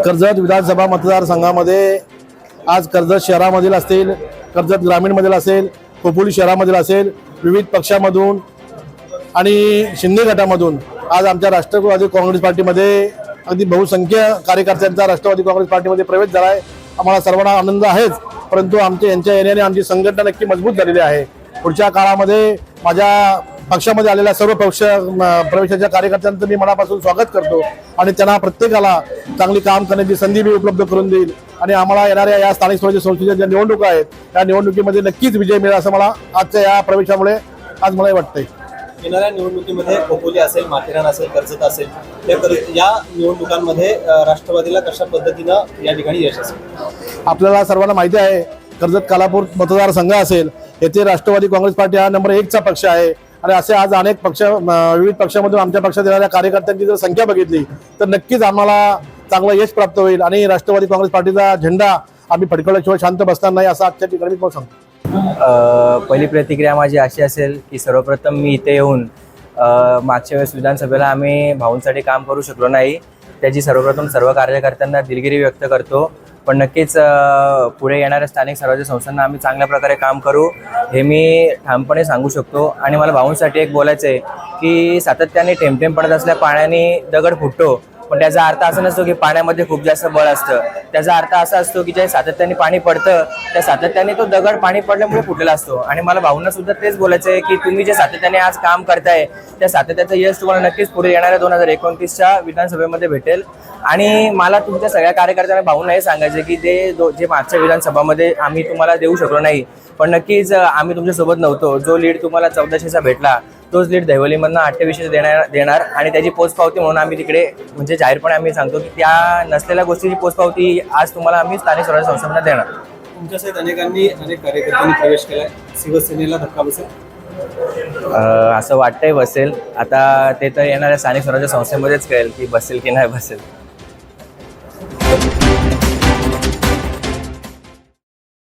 कर्जत विधानसभा मतदारसंघामध्ये आज कर्जत शहरामधील असतील कर्जत ग्रामीणमधील असेल खोपोली शहरामधील असेल विविध पक्षामधून आणि शिंदे गटामधून आज आमच्या राष्ट्रवादी काँग्रेस पार्टीमध्ये अगदी बहुसंख्य कार्यकर्त्यांचा राष्ट्रवादी काँग्रेस पार्टीमध्ये प्रवेश झाला आहे आम्हाला सर्वांना आनंद आहेच परंतु आमच्या यांच्या येण्याने आमची संघटना नक्की मजबूत झालेली आहे. पुढच्या काळामध्ये माझ्या पक्षामध्ये आलेल्या सर्व पक्ष प्रवेशाच्या कार्यकर्त्यांचं मी मनापासून स्वागत करतो आणि त्यांना प्रत्येकाला चांगली काम करण्याची संधी मी उपलब्ध करून देईल. आणि आम्हाला येणाऱ्या या स्थानिक स्वराज्य संस्थेच्या ज्या निवडणुका आहेत त्या निवडणुकीमध्ये नक्कीच विजय मिळेल असं मला आजच्या या प्रवेशामुळे आज मला वाटतंय. येणाऱ्या निवडणुकीमध्ये खोपोली असेल माथेरान असेल कर्जत असेल या निवडणुकांमध्ये राष्ट्रवादीला कशा पद्धतीनं या ठिकाणी यश असेल? आपल्याला सर्वांना माहिती आहे कर्जत कालापूर मतदारसंघ असेल येथे राष्ट्रवादी काँग्रेस पार्टी हा नंबर एकचा पक्ष आहे. आणि असे आज अनेक पक्ष विविध पक्षामधून आमच्या पक्षात येणाऱ्या कार्यकर्त्यांची जर संख्या बघितली तर नक्कीच आम्हाला चांगलं यश प्राप्त होईल. आणि राष्ट्रवादी काँग्रेस पार्टीचा झेंडा आम्ही फडकवल्याशिवाय शांत बसणार नाही असं आजच्या ठिकाणी मी सांगतो. पहिली प्रतिक्रिया माझी अशी असेल की सर्वप्रथम मी इथे येऊन मागच्या वेळेस विधानसभेला आम्ही भाऊंसाठी काम करू शकलो नाही. त्याची सर्वप्रथम सर्व कार्यकर्त्यांना दिलगिरी व्यक्त करतो. पण नक्कीच पुढे येणाऱ्या स्थानिक स्वराज्य संस्थांना आम्ही चांगल्या प्रकारे काम करू हे मी ठामपणे सांगू शकतो. आणि मला भाऊंसाठी एक बोलायचं आहे की सातत्याने टेमटेम पडत असल्या पाण्याने दगड फुटतो. पण त्याचा अर्थ असा नसतो की पाण्यामध्ये खूप जास्त बळ असतं. त्याचा अर्थ असा असतो की जे सातत्याने पाणी पडतं त्या सातत्याने तो दगड पाणी पडल्यामुळे फुटलेला असतो. आणि मला भाऊंना सुद्धा तेच बोलायचं आहे की तुम्ही जे सातत्याने आज काम करताय त्या सातत्याचं यश तुम्हाला नक्कीच पुढे येणाऱ्या दोन हजार एकोणतीसच्या विधानसभेमध्ये भेटेल. आणि मला तुमच्या सगळ्या कार्यकर्त्यांना भाऊंना हे सांगायचं की ते जे मागच्या विधानसभामध्ये आम्ही तुम्हाला देऊ शकलो नाही पण नक्कीच आम्ही तुमच्यासोबत नव्हतो. जो लीड तुम्हाला चौदाशेचा भेटला तोच लीड दहिवलीमधनं अठ्ठावीसशे देणार देणार आणि त्याची पोचपावती म्हणून आम्ही तिकडे म्हणजे जाहीरपणे आम्ही सांगतो की त्या नसलेल्या गोष्टीची पोचपावती आज तुम्हाला आम्ही स्थानिक स्वराज्य संस्थांना देणार. तुमच्यासहित अनेकांनी अनेक कार्यकर्त्यांनी प्रवेश केला शिवसेनेला धक्का बसेल? असं वाटतंय बसेल. आता ते तर येणाऱ्या स्थानिक स्वराज्य संस्थेमध्येच कळेल की बसेल की नाही बसेल.